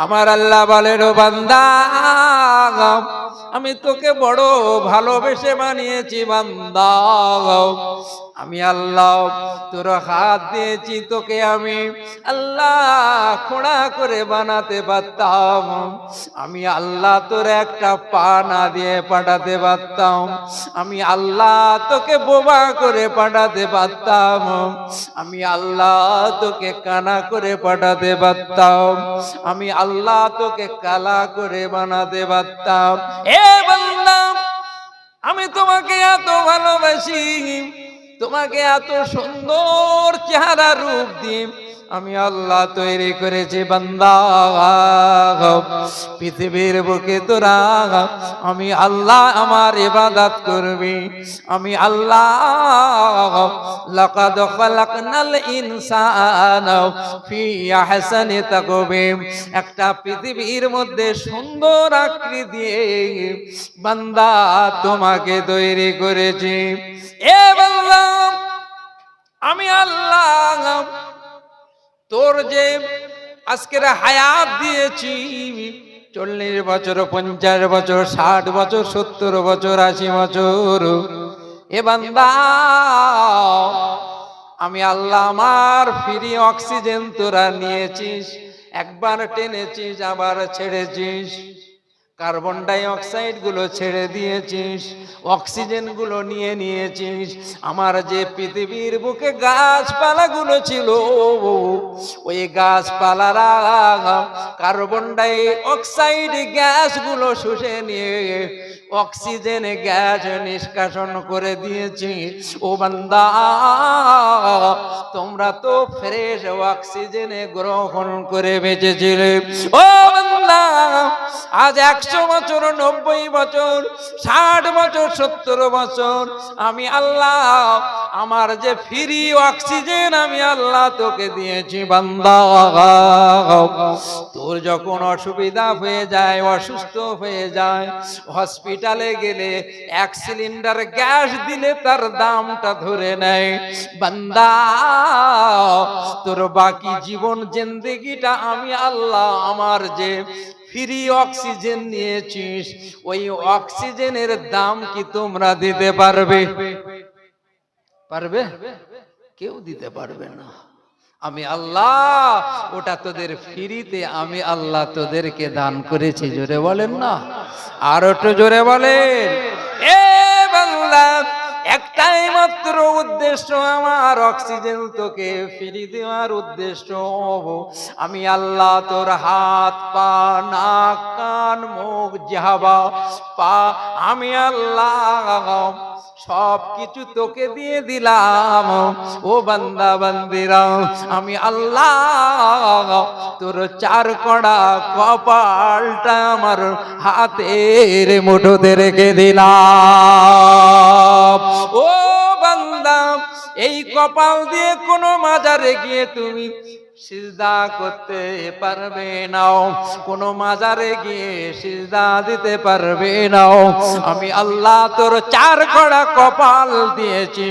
আমার আল্লাহ বলেন বান্দা আমি তোকে বড় ভালোবেসে বানিয়েছি, বান্দা। আমি আল্লাহ তোর হাত দিয়েছি, তোকে আমি আল্লাহ খোঁড়া করে বানাতে পারতাম। আমি আল্লাহ তোর একটা পা না দিয়ে পাঠাতে পারতাম। আমি আল্লাহ তোকে বোবা করে পাঠাতে পারতাম। আমি আল্লাহ তোকে কানা করে পাঠাতে পারতাম। আমি আল্লাহ তোকে কালা করে বানাতে পারতাম। বললাম আমি তোমাকে এত ভালোবাসি তোমাকে এত সুন্দর চেহারা রূপ দিই আমি আল্লাহ তৈরি করেছি বান্দা। পৃথিবীর বুকে তোরা, আমি আল্লাহ আমার ইবাদত করবি। আমি আল্লাহ, লাকাদ খালাকনাল ইনসানা ফি আহসানি তাকবীম একটা পৃথিবীর মধ্যে সুন্দর আকৃতি, বান্দা তোমাকে তৈরি করেছি। এ বান্দা, আমি আল্লাহ তোর যে আজকের হায়াত দিয়েছি, চল্লিশ বছর, পঞ্চাশ বছর, ষাট বছর, সত্তর বছর, আশি বছর, এ আমি আল্লাহ আমার ফ্রি অক্সিজেন তোরা নিয়েছিস, একবার টেনেছিস, আবার ছেড়েছিস। কার্বন ডাই অক্সাইডগুলো ছেড়ে দিয়েছিস অক্সিজেনগুলো নিয়ে নিয়েছিস। আমার যে পৃথিবীর বুকে গাছপালা গুলো ছিল, ওই গাছপালারা কার্বন ডাই অক্সাইড গ্যাসগুলো শুষে নিয়ে অক্সিজেন, গ্যাস নিষ্কাশন করে দিয়েছি। ও বান্দা, তোমরা তো ফ্রেশ অক্সিজেনে গ্রহণ করে বেঁচেছিলে। ও বান্দা, আজ একশো বছর, নব্বই বছর, ষাট বছর, সত্তর বছর, আমি আল্লাহ, আমার যে ফ্রি অক্সিজেন আমি আল্লাহ তোকে দিয়েছি, বান্দা। তোর যখন অসুবিধা হয়ে যায়, অসুস্থ হয়ে যায়, হসপিটালে গেলে এক সিলিন্ডার গ্যাস দিলে তার দামটা ধরে নেয়। বান্দা, তোর বাকি জীবন জিন্দেগিটা আমি আল্লাহ আমার যে ফ্রি অক্সিজেন নিয়েছিস, ওই অক্সিজেনের দাম কি তোমরা দিতে পারবে? পারবে? কেউ দিতে পারবে না। আমি আল্লাহ, ওটা তোদের ফ্রিতে আমি আল্লাহ তোদেরকে দান করেছি, জোরে বলেন না? আর একটু জোরে বলেন। এ বাংলা একটাই মাত্র উদ্দেশ্য আমার অক্সিজেন তোকে ফিরি দেওয়ার উদ্দেশ্য আমি আল্লাহ তোর হাত, পা, নাক, কান, মুখ, জাহাবা, পা, আমি আল্লাহ সব কিছু তোকে দিয়ে দিলাম। ও বান্দা, বান্দিরা, আমি আল্লাহ তোর চার কড়া কপালটা আমার হাতের মুঠোতে রেখে দিলাম। ও বান্দা, এই কপাল দিয়ে কোনো মাজারে গিয়ে তুমি সিজদা করতে পারবে নাও। কোন মাজারে গিয়ে সিজদা দিতে পারবে নাও। আমি আল্লাহ তোর চার কড়া কপাল দিয়েছি।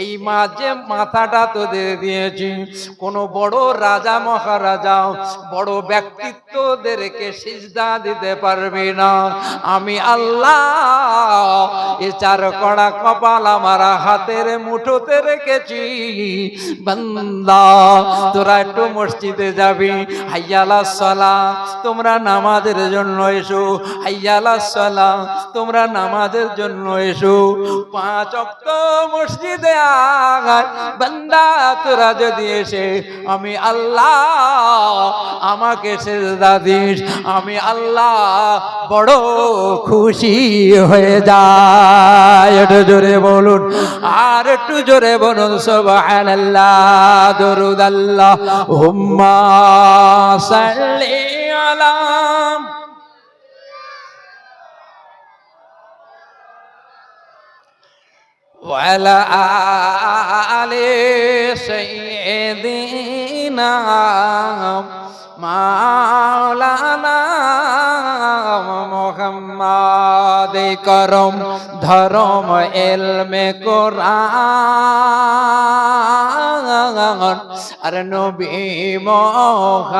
এই মাঝে মাথাটা তোদের দিয়েছি। কোন বড় রাজা মহারাজা, বড় ব্যক্তিত্বদেরকে সিজদা দিতে পারবে না। আমি আল্লাহ এ চার কড়া কপাল আমার হাতের মুঠোতে রেখেছি। বান্দা, তোরা মসজিদে যাবি, হাইয়ালা সালা, তোমরা নামাজের জন্য এসো, হাইয়ালা সালা, তোমরা নামাজের জন্য এসো। পাঁচ অক্ত মসজিদে বান্দা তোরা যদি এসে, আমি আল্লাহ, আমাকে সেজদা দিস, আমি আল্লাহ বড় খুশি হয়ে যায়। একটু জোরে বলুন, আর একটু জোরে বলুন, সুবহানাল্লাহ, দরুদ আল্লাহ হুম্মা সাল্লি আলা وعلى آل سيدنا মাওলানা মোহাম্মদ করম, ধরম এলমে কোরআন। আর নবী মহান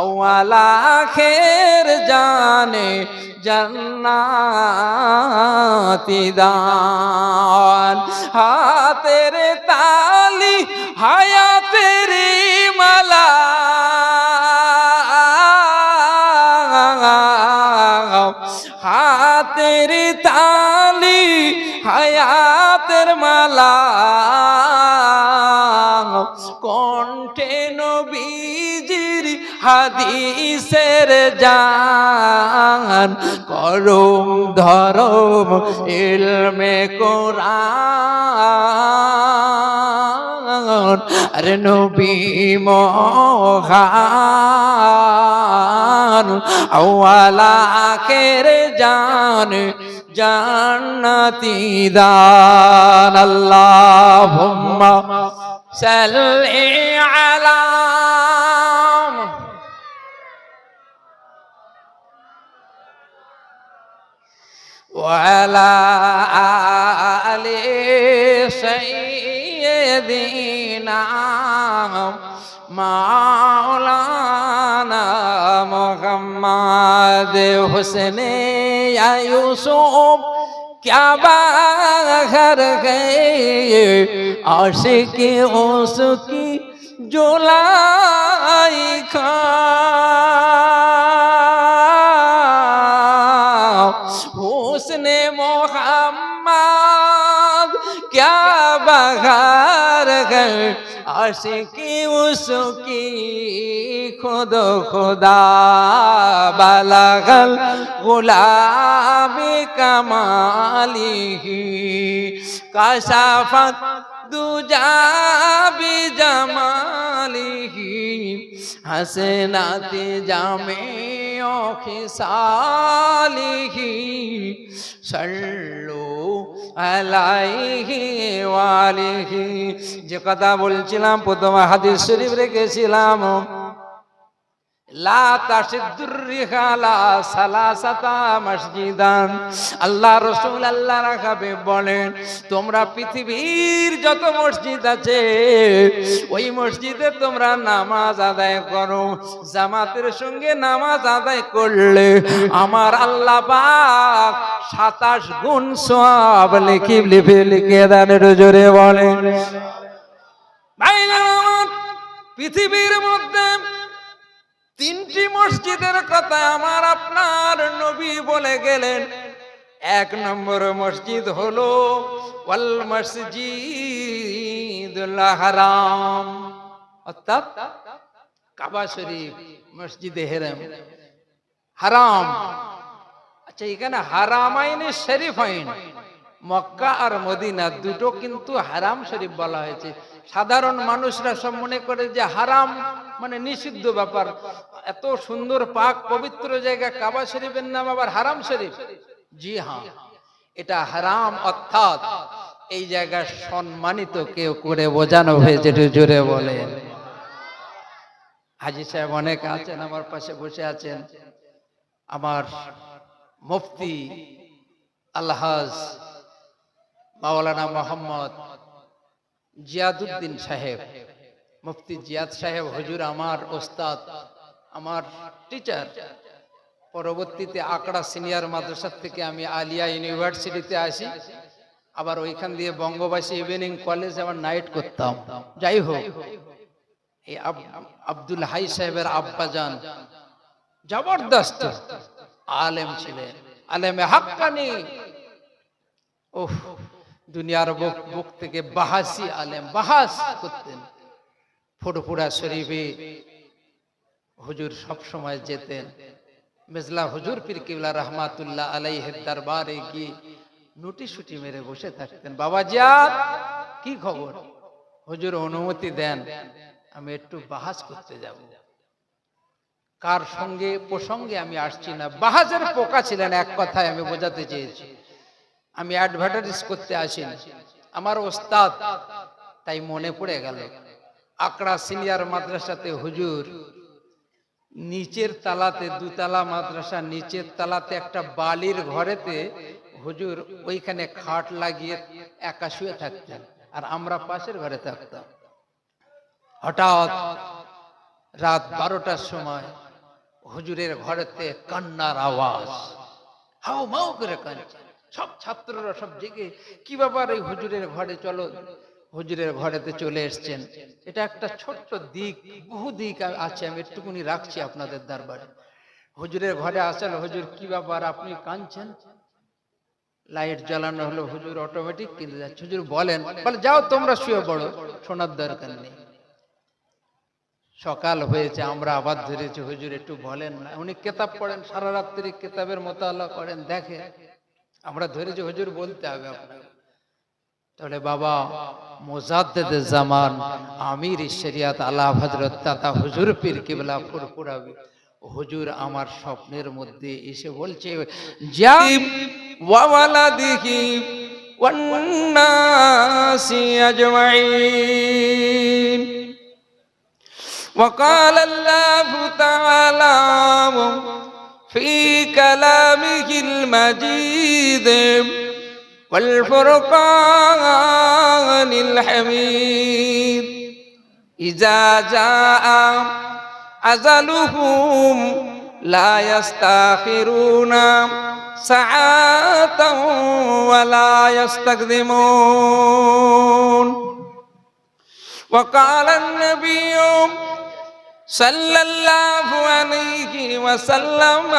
আওয়ালা খের জানে জন্নাতি দান। হাতের তালি হায়াতের তালি হায়াতের মালা। কণ্ঠে নবীজির হাদিসের জান। করম ধরম ইলমে কোরআন। আরে নবী মহান আওয়ালা আখের জান। جنتي دان اللهم سل على وعلى آل سيدنا مولانا محمد حسنين یا یوسف کیا باہر گئے عاشق اس کی جولائی کھا حسن محمد کیا باہر گئے عاشق اس کی खुद खुदा बलगल गुलाबी कमाली कशाफत दूजा भी जमाली हसनाते जामे खिसाली सल्लो আলাইহি ওয়ালিহি যে কথা বলছিলাম প্রথমে হাদিস শরীফ রেখেছিলাম। আল্লাহ রসুল আল্লাহ রাখাবে বলেন, তোমরা পৃথিবীর যত মসজিদ আছে, ওই মসজিদে তোমরা নামাজ আদায় করো। জামাতের সঙ্গে নামাজ আদায় করলে আমার আল্লাহ পাক সাতাশ গুণ সব লিখি লিখে লিখে দানের জোরে বলেন। পৃথিবীর মধ্যে তিনটি মসজিদের কথা আমার আপনার নবী বলে গেলেন। এক নম্বর মসজিদ হলো ওয়াল হারাম, অর্থাৎ কাবা শরীফ হেরাম। হারাম। আচ্ছা এখানে হারাম আইনে, শরীফ আইন। মক্কা আর দুটো কিন্তু হারাম শরীফ বলা হয়েছে। সাধারণ মানুষরা সব মনে করে যে হারাম মানে নিষিদ্ধ ব্যাপার। এত সুন্দর পাক, পবিত্র জায়গা, কাবা শরীফের নাম আবার হারাম শরীফ? জি হ্যাঁ। এটা হারাম অর্থাৎ এই জায়গা সম্মানিত কেউ করে বোঝানো হয়েছে জোরে বলেন। হাজি সাহেব অনেক আছেন, আমার পাশে বসে আছেন। আমার মুফতি আলহাজ মাওলানা মোহাম্মদ জিয়াদুদ্দিন সাহেব, মুফতি জিয়াদ সাহেব, হজুর আমার ওস্তাদ আমার টিচার পরবর্তীতে আকড়া সিনিয়র মাদ্রাসা থেকে আমি আলিয়া ইউনিভার্সিটিতে আসি। আবার ওইখান দিয়ে বঙ্গবাসী ইভিনিং কলেজ আবার নাইট করতাম। যাই হোক, এই আব্দুল হাই সাহেবের আব্বাজান জবরদস্ত আলেম ছিলেন। আলেমে হাক্কানি। ওহ দুনিয়ার বুক বুক থেকে বাহাসি আলেম বাহাস করতেন। ফুরফুরা শরীফে হুজুর সব সময় যেতেন। মেজলা হুজুর পীর কিবলা রহমাতুল্লাহ আলাইহের দরবারে গিয়ে নুটি সুটি মেরে বসে থাকতেন, বাবা জিয়াদ কি খবর? হুজুর অনুমতি দেন, আমি একটু বাহাস করতে যাব। কার সঙ্গে, প্রসঙ্গে আমি আসছি না। বাহাজের পোকা ছিলেন এক কথায় আমি বোঝাতে চেয়েছি। আমি অ্যাডভার্টাইজ করতে আসিনি। আমার ওস্তাদ, তাই মনে পড়ে গেল। আকড়া সিনিয়র মাদ্রাসাতে হুজুর নিচের তালাতে দুতলা মাদ্রাসা, নিচের তালাতে একটা বালির ঘরেতে হুজুর ওইখানে খাট লাগিয়ে একা শুয়ে থাকতেন আর আমরা পাশের ঘরে থাকতাম। হঠাৎ রাত বারোটার সময় হুজুরের ঘরেতে কান্নার আওয়াজ হাও মাও করে কাঁদছে। সব ছাত্ররা সব জেগে, কি ব্যাপার এই হুজুরের ঘরে চলো হুজুরের ঘরেতে চলে এসছেন। এটা একটা ছোট্ট দিক, বহু দিক আছে, আমি একটুকুনি রাখছি আপনাদের দরবারে। হুজুরের ঘরে আসেন হুজুর কি ব্যাপার, আপনি কাঁদছেন? লাইট জ্বালানো হলো, হুজুর অটোমেটিক কিনতে যাচ্ছে। হুজুর বলেন, বলে, যাও, তোমরা শুয়ে পড়ো, শোনার দরকার নেই। সকাল হয়েছে, আমরা আবার ধরেছি, হুজুর একটু বলেন না। উনি কেতাব পড়েন, সারা রাত্রি কেতাবের মোতালা করেন দেখে আমরা ধরেছি, হুজুর বলতে হবে আপনাকে। তাহলে বাবা মোজাদ্দেদ জামান আমির শরিয়াত আল্লাহ হজরত তাতা হুজুর পীর কিবলা ফুরফুরাবি হুজুর আমার স্বপ্নের মধ্যে এসে বলছে যা ওয়ালাদিহি ওয়ান্নাসি আজমাইন وقال الله تعالى في كلامه المجيد والفرقان الحميد. إذا جاء أزلهم لا يستأخرون ساعة ولا يستقدمون. وقال النبي صلى الله عليه وسلم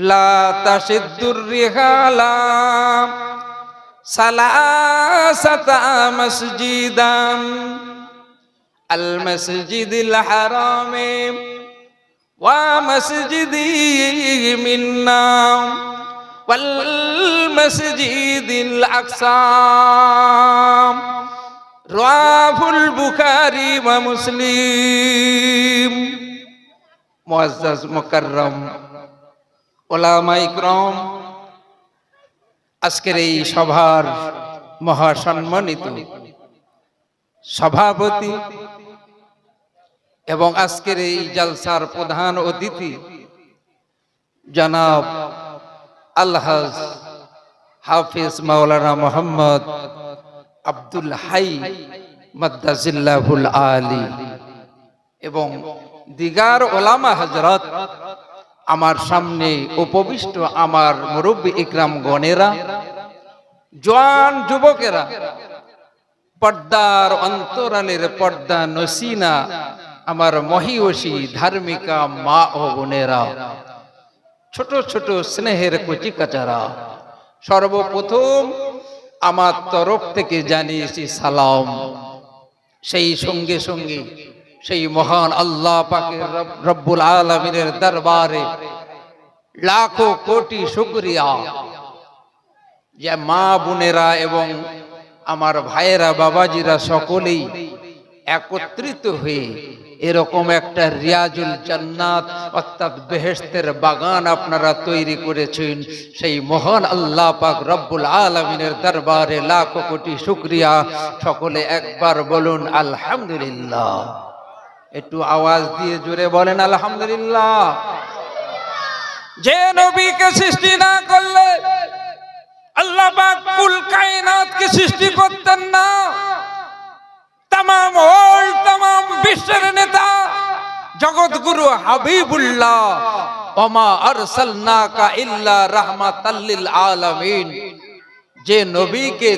لا تشد الرحال ثلاثة مسجدا المسجد الحرام ومسجد منا والمسجد الأقصى رواه البخاري ومسلم معزز مكرم ওলামা ইকরম, আজকের এই সভার মহাসম্মানিত সভাপতি এবং আজকের এই জলসার প্রধান অতিথি জনাব আলহাজ হাফিজ মাওলানা মোহাম্মদ আব্দুল হাই মাদ্দাজিল্লাহুল আলী এবং দিগার ওলামা হজরত আমার সামনে উপবিষ্ট আমার মুরব্বী ইকরাম গণেরা জওয়ান যুবকেরা, পর্দার অন্তরালের পর্দা নসিনা, আমার মহিষী ধার্মিকা মা ও বোনেরা, ছোট ছোট স্নেহের কচি কাচারা, সর্বপ্রথম আমার তরফ থেকে জানিয়েছি সালাম। সেই সঙ্গে সঙ্গে সেই মহান আল্লাহ পাকের রব্বুল আলমিনের দরবারে লাখো কোটি শুক্রিয়া। যে মা বোনেরা এবং আমার ভাইয়েরা, বাবাজিরা সকলেই একত্রিত হয়ে এরকম একটা রিয়াজুল জান্নাত অর্থাৎ বেহেশতের বাগান আপনারা তৈরি করেছেন। সেই মহান আল্লাহ পাক রব্বুল আলমিনের দরবারে লাখো কোটি শুক্রিয়া। সকলে একবার বলুন, আলহামদুলিল্লাহ। একটু আওয়াজ দিয়ে জোরে বলেন, আলহামদুলিল্লাহ। যে নবীকে সৃষ্টি না করলে আল্লাহ কুল কায়নাতকে সৃষ্টি করতেন না। তাম তাম বিশ্বের নেতা, জগৎগুরু হাবিবুল্লাহ, ওমা আরসালনাকা ইল্লা রাহমাতাল লিল আলামিন। যে নবীকে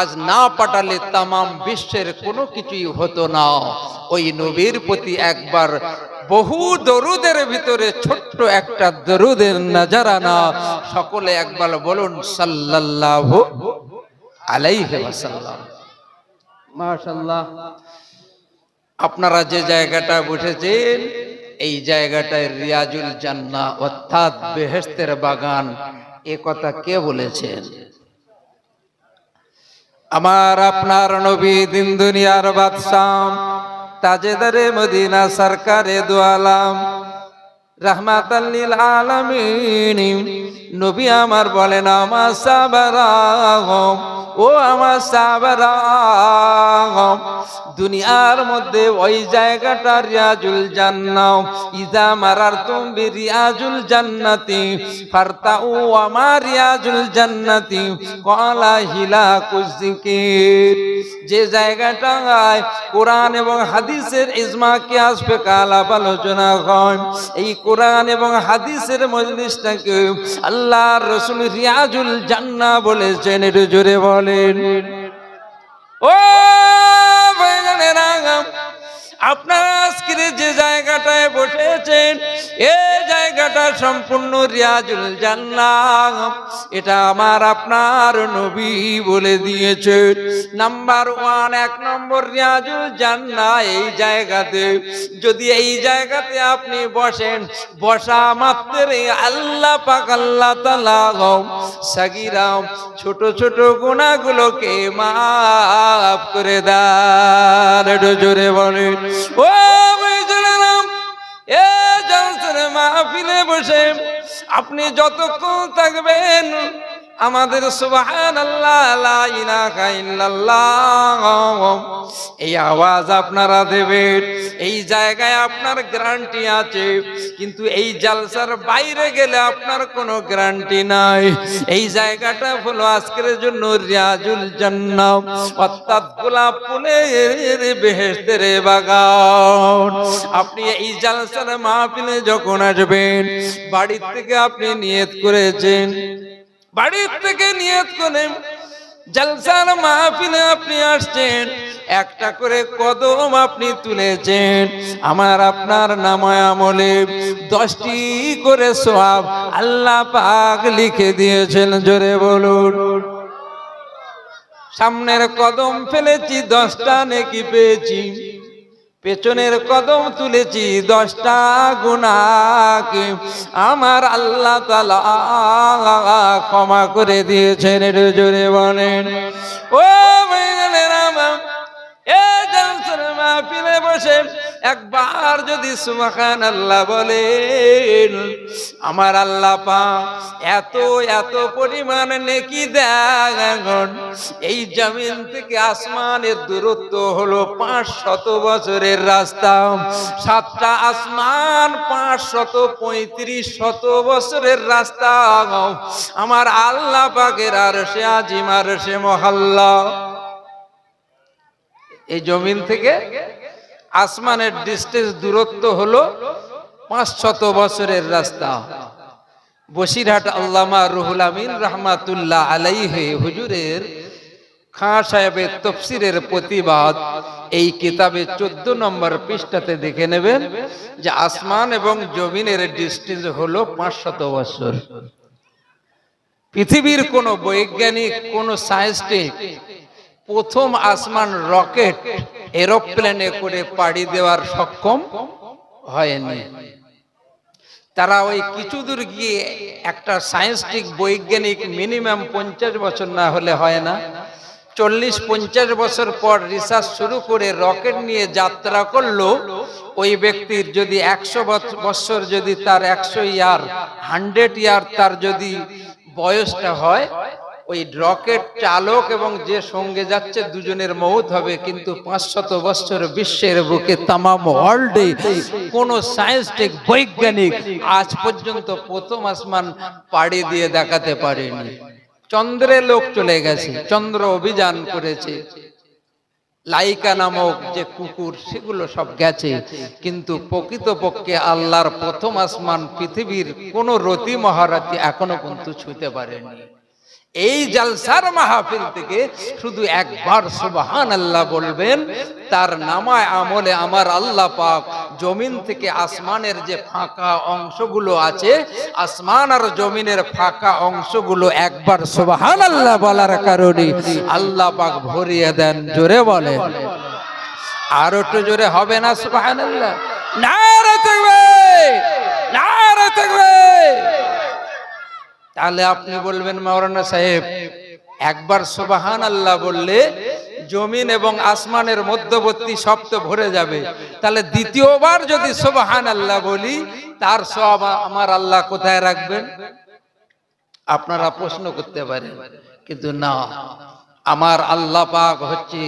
আজ না পাঠালে তামাম বিশ্বের কোনো কিছুই হতো না। ওই নবীর প্রতি একবার বহু দরুদের ভিতরে ছোট্ট একটা দরুদের নজরানা। সকলে একবার বলুন, সাল্লাল্লাহু আলাইহি ওয়াসাল্লাম। মাশাআল্লাহ। আপনারা যে জায়গাটা বসেছেন, এই জায়গাটায় রিয়াজুল জান্না অর্থাৎ বেহেশতের বাগান, এ কথা কে বলেছেন? আমার আপনার নবী দিন দুনিয়ার বাদশাম তাজেদারে মদিনা সরকারে দোয়ালাম। রহমাতাল্লিল আলামিন। নবী আমার বলেন আমার সাবারা ও আমার সাবারা দুনিয়ার মধ্যে ওই জায়গাটা রিয়াজুল জান্নাহ। ইজা মারার তুমি রিয়াজুল জান্নাতি ও আমার রিয়াজুল জান্নাতি কলা হিলা কুজিকির যে জায়গাটায় কোরআন এবং হাদিসের ইজমা কিয়াস ফিক আলাপ আলোচনা হয়। এই কোরআন এবং হাদিসের মজলিসটাকে আল্লাহর রসুল রিয়াজুল জান্না বলেছেন, একটু জোরে বলেন। ও আপনারা যে জায়গাটায় বসেছেন এই জায়গাটা সম্পূর্ণ রিয়াজুল জান্নাহ এটা আমার আপনার নবী বলে দিয়েছেন। নাম্বার ওয়ান, এক নম্বর রিয়াজুল জান্নাহ এই জায়গাতে। যদি এই জায়গাতে আপনি বসেন, বসা মাত্রে আল্লাহ পাক, আল্লাহ তাআলা সাগিরাম ছোট ছোট গুণাগুলোকে মাফ করে একটু জোরে বলেন, ও এ মাহফিলে বসে আপনি যতক্ষণ থাকবেন আমাদের এই আওয়াজ আপনারা দেবেন, এই জায়গায় আপনার গ্যারান্টি আছে, কিন্তু এই জালসার বাইরে গেলে আপনার কোনো গ্যারান্টি নাই। এই জায়গাটা হলো আজকের জন্য রিয়াজুল জান্নাত, অর্থাৎ গোলাপ ফুলের বেহেশতের বাগান। আপনি এই জালসার মাহফিলে যখন আসবেন, বাড়ির থেকে আপনি নিয়ত করেছেন বাড়ির থেকে নিয়ত করেন জলসার মাহফিলে আপনি আসছেন, একটা করে কদম আপনি তুলেছেন। আমার আপনার নামায় আমলে দশটি করে সব আল্লাহ পাক লিখে দিয়েছেন, জোরে বলুন। সামনের কদম ফেলেছি, দশটা নেকি পেয়েছি। পেছনের কদম তুলেছি দশটা গুণাকে। আমার আল্লাহ তালা ক্ষমা করে দিয়েছেন জোরে বলেন। ও বসে একবার যদি সুমাখান আল্লাহ বলেন, আমার আল্লাহ পা এত এত পরিমাণ নেকি দেন। এই জমিন থেকে আসমানের দূরত্ব হলো পাঁচ শত বছরের রাস্তা। সাতটা আসমান পাঁচ শত পঁয়ত্রিশ শত বছরের রাস্তা। আমার আল্লাহ পাকের আর সে আজিম আর সে মহল্লা। এই জমিন থেকে আসমানের ডিস্টেন্স দূরত্ব হলো পাঁচ শত বছরের রাস্তা। বসিরহাট আল্লামা রুহুল আমিন রহমাতুল্লাহ আলাইহে হুজুরের খাঁ সাহেবের তফসিরের প্রতিবাদ এই কিতাবে চোদ্দ নম্বর পৃষ্ঠাতে দেখে নেবেন যে আসমান এবং জমিনের ডিস্টেন্স হলো পাঁচশত বছর। পৃথিবীর কোন বৈজ্ঞানিক, কোন সায়েন্সটিক প্রথম আসমান রকেট এরোপ্লেনে করে পাড়ি দেওয়ার সক্ষম হয়নি। তারা ওই কিছু দূর গিয়ে একটা সায়েন্সটিক বৈজ্ঞানিক মিনিমাম পঞ্চাশ বছর না হলে হয় না, চল্লিশ পঞ্চাশ বছর পর রিসার্চ শুরু করে রকেট নিয়ে যাত্রা করল, ওই ব্যক্তির যদি একশো বছর যদি তার একশো ইয়ার, হান্ড্রেড ইয়ার তার যদি বয়সটা হয় ওই রকেট চালক এবং যে সঙ্গে যাচ্ছে দুজনের মৌত হবে, কিন্তু পাঁচশত বছর বিশ্বের বুকে তামাম ওয়ার্ল্ডে কোন সায়েন্সটিক বৈজ্ঞানিক আজ পর্যন্ত প্রথম আসমান পাড়ি দিয়ে দেখাতে পারেনি। চন্দ্রে লোক চলে গেছে, চন্দ্র অভিযান করেছে। লাইকা নামক যে কুকুর, সেগুলো সব গেছে। কিন্তু প্রকৃতপক্ষে আল্লাহর প্রথম আসমান পৃথিবীর কোন রতি মহারাতি এখনও কিন্তু ছুঁতে পারেনি। এই জালসার মাহফিল থেকে শুধু একবার সুবহান আল্লাহ বলবেন, তার নামায় আমলে আমার আল্লাহ পাক জমিন থেকে আসমানের যে ফাঁকা অংশগুলো আছে, আসমান আর জমিনের ফাঁকা অংশগুলো একবার সুবহান আল্লাহ বলার কারণে আল্লাহ পাক ভরিয়ে দেন, জোরে বলে আর একটু জোরে হবে না সুবহান আল্লাহ না নারে থাকবে! নারে থাকবে! তাহলে আপনি বলবেন, মাওলানা সাহেব, একবার সুবাহান আল্লাহ বললে জমিন এবং আসমানের মধ্যবর্তী শব্দ ভরে যাবে। তাহলে দ্বিতীয়বার যদি সুবাহান আল্লাহ বলি, তার সব আমার আল্লাহ কোথায় রাখবেন? আপনারা প্রশ্ন করতে পারেন, কিন্তু না। আমার আল্লাহ পাক হচ্ছে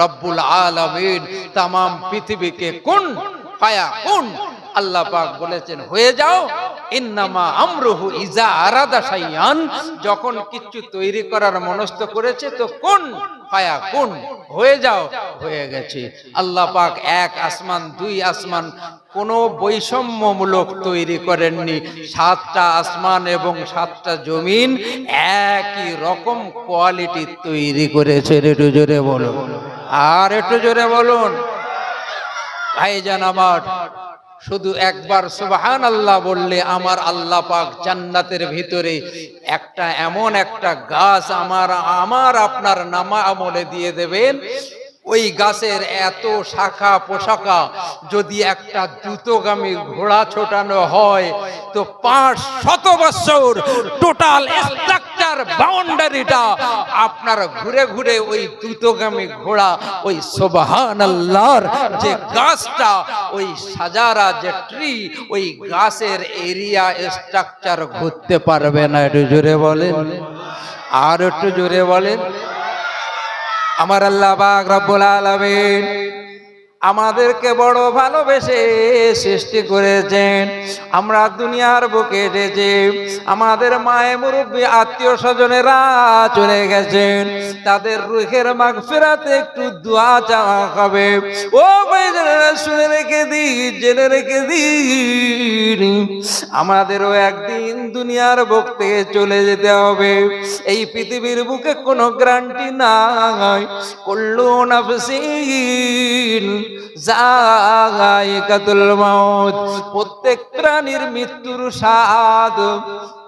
রব্বুল আলামিন তাম পৃথিবীকে কোন, পায়া কোন, আল্লাহ পাক বলেছেন, হয়ে যাও ইন্নামা আমরুহু ইজা আরাদা শাইয়ান যখন কিছু তৈরি করার মনস্থ করেছে, তো কোন? পায়া কোন? হয়ে যাও, হয়ে গেছে। আল্লাহ পাক এক আসমান, দুই আসমান, কোনো বৈষম্যমূলক তৈরি করেননি। সাতটা আসমান এবং সাতটা জমিন একই রকম কোয়ালিটির তৈরি করেছেন একটু জোরে বলুন। আর একটু জোরে বলুন। ভাইজান আমার শুধু একবার সুবহান আল্লাহ বললে আমার আল্লাহ পাক জান্নাতের ভিতরে একটা এমন একটা গাছ আমার আমার আপনার নামা আমলে দিয়ে দেবেন। ওই গাছের এত শাখা পোশাকা যদি একটা দ্রুতগামী ঘোড়া ছোটানো হয় তো পাঁচ শত বছর টোটাল স্ট্রাকচার বাউন্ডারিটা আপনার ঘুরে ঘুরে ওই দ্রুতগামী ঘোড়া, ওই সোবাহান আল্লাহর যে গাছটা, ওই সাজারা যে ট্রি ওই গাছের এরিয়া স্ট্রাকচার ঘুরতে পারবে না। একটু জোরে বলেন। আর একটু জোরে বলেন। আমার আল্লাহ পাক রব্বুল আলামিন আমাদেরকে বড় ভালোবেসে সৃষ্টি করেছেন। আমরা দুনিয়ার বুকে এসেছি আমাদের মায়ে মুরব্বী আত্মীয় স্বজনেরা চলে গেছেন। তাদের রুহের ফেরাতে একটু দোয়া চাওয়া হবে। ও শুনে রেখে দিই জেনে রেখে দিই আমাদেরও একদিন দুনিয়ার বুক থেকে চলে যেতে হবে। এই পৃথিবীর বুকে কোনো গ্যারান্টি নাই। কুল্লু নাফসিন। প্রত্যেক প্রাণীর মৃত্যুর স্বাদ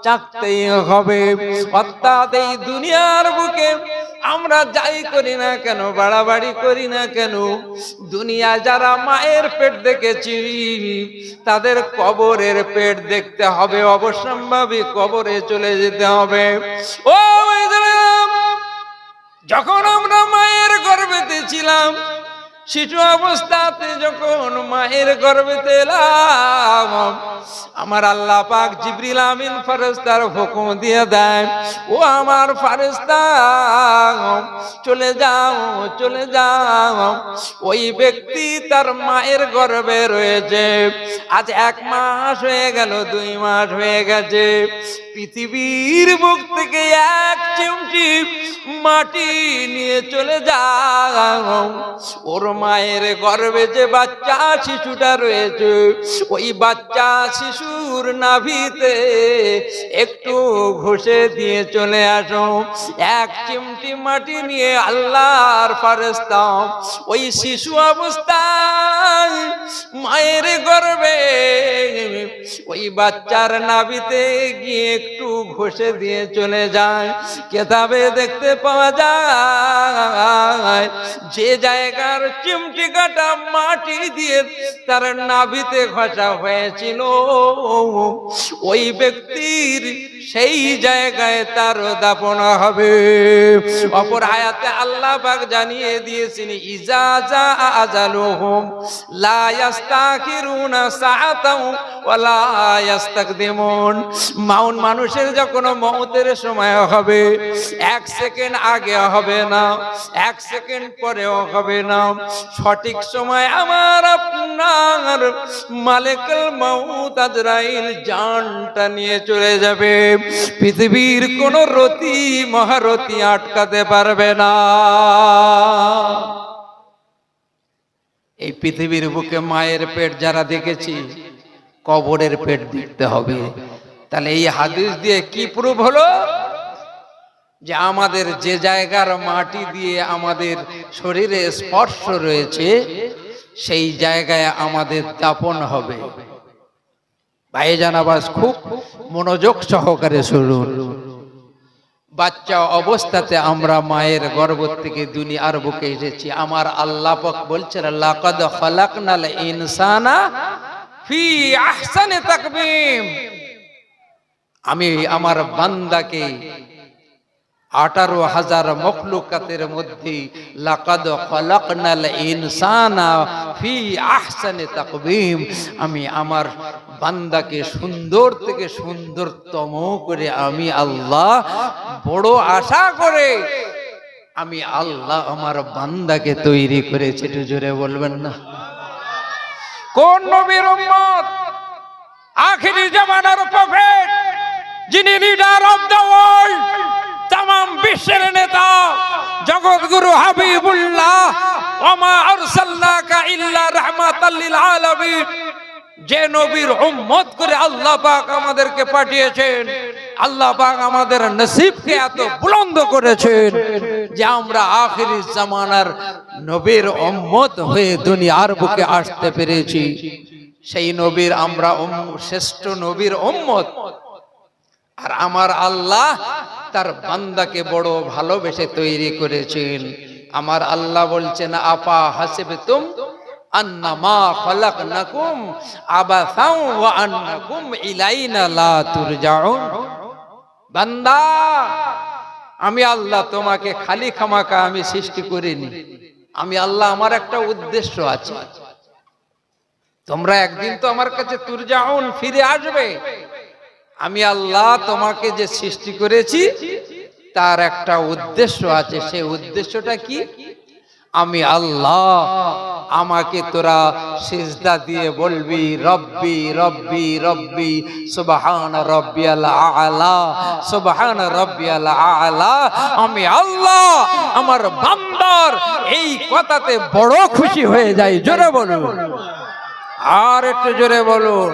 চাকতেই হবে। অর্থাৎ এই দুনিয়ার বুকে আমরা যাই করি না কেন, বাড়াবাড়ি করি না কেন? দুনিয়া যারা মায়ের পেট দেখেছি, তাদের কবরের পেট দেখতে হবে। অবশ্যম্ভাবী কবরে চলে যেতে হবে। ও যখন আমরা মায়ের গর্ভেতে ছিলাম শিশু অবস্থাতে যখন মায়ের গর্ভেতে এলাম, আমার আল্লাহ পাক জিবরিল আমিন ফেরেশতার হুকুম দিয়ে দেয় ও আমার ফেরেশতা, চলে যাও চলে যাও। ওই ব্যক্তি তার মায়ের গর্ভে রয়েছে। আজ এক মাস হয়ে গেল, দুই মাস হয়ে গেছে। পৃথিবীর বুক থেকে এক চিমটি মাটি নিয়ে চলে যাও। ওর মায়ের গর্ভে যে বাচ্চা শিশুটা রয়েছে, ওই বাচ্চা শিশুর নাভিতে একটু ঘষে দিয়ে চলে আসো। এক চিমটি মাটি নিয়ে আল্লাহর ফারেস্তা ওই শিশু অবস্থায় মায়ের গর্ভে ওই বাচ্চার নাভিতে গিয়ে একটু ঘষে দিয়ে চলে যায়। কেতাবে দেখতে পাওয়া যায়, যে জায়গার চিমটি কাটা মাটি দিয়ে তার নাভিতে ঘষা হয়েছিল। ওই ব্যক্তির সেই জায়গায় তার দাপন হবে। অপর আয়াতে আল্লাহ পাক জানিয়ে দিয়েছেন ইজাজা আজালুহুম, লা ইস্তাখিরুনা সাআতাও ওয়ালা ইস্তাকদিমুন মাউন মানুষের যখন মৌতের সময় হবে, এক সেকেন্ড আগে হবে না, এক সেকেন্ড পরেও হবে না। সঠিক সময় আমার আপনার মালিকুল মাউত আজরাইল জানটা নিয়ে চলে যাবে। পৃথিবীর কোন রতি মহারতি আটকাতে পারবে না। এই পৃথিবীর বুকে মায়ের পেট যারা দেখেছি, কবরের পেট দেখতে হবে। তাহলে এই হাদিস দিয়ে কি প্রুফ হলো? যে আমাদের যে জায়গার মাটি দিয়ে আমাদের শরীরে স্পর্শ রয়েছে, সেই জায়গায় আমাদের দাপন হবে। ভাইজান আবাস খুব মনোযোগ সহকারে শুনুন। বাচ্চা অবস্থাতে আমরা মায়ের গর্ভ থেকে দুনিয়ার বুকে এসেছি। আমার আল্লাহ পাক বলছেন, লাকাদ ইনসানা ফি আমি আমার বান্দাকে আঠারো হাজার মখলুকাতের মধ্যে ইনসানা ফি তাকবীম। আমি আমার বান্দাকে সুন্দর থেকে সুন্দরতম করে আমি আল্লাহ বড় আশা করে আমি আল্লাহ আমার বান্দাকে তৈরি করেছি। একটু জোরে বলবেন না। কোন নবীর আখিরি জামানার প্রফেট যিনি লিডার অফ দ্য ওয়ার্ল্ড তাম বিশ্বের নেতা, জগৎগুরু হাবিবুল্লাহ, ওমা আরসালনাকা ইল্লা রাহমাতাল যে নবীর উম্মত করে আল্লাহ পাক আমাদেরকে পাঠিয়েছেন, আল্লাহ পাক আমাদের নসিবকে এত বুলন্দ করেছেন যে আমরা আখিরি জামানার নবীর উম্মত হয়ে দুনিয়ার বুকে আসতে পেরেছি। সেই নবীর আমরা শ্রেষ্ঠ নবীর উম্মত। আর আমার আল্লাহ তার বান্দাকে বড় ভালোবেসে তৈরি করেছেন। আমার আল্লাহ বলছেন আপা হাসিবে তুম আন্নামা খলাকনাকুম আবাসাও ওয়া আন্নাকুম ইলাইনা লা তুরজাউন। বান্দা, আমি আল্লাহ তোমাকে খালি খামাকা আমি সৃষ্টি করিনি। আমি আল্লাহ, আমার একটা উদ্দেশ্য আছে। তোমরা একদিন তো আমার কাছে তুরজাউন ফিরে আসবে। আমি আল্লাহ তোমাকে যে সৃষ্টি করেছি, তার একটা উদ্দেশ্য আছে। সেই উদ্দেশ্যটা কি? আমি আল্লাহ আমাকে তোরা সিজদা দিয়ে বলবি, রব্বি রব্বি রব্বি, সুবহান রব্বিয়াল আলা, সুবহান রব্বিয়াল আলা। আমি আল্লাহ আমার বান্দার এই কথাতে বড় খুশি হয়ে যাই। জোরে বলুন। আর একটু জোরে বলুন।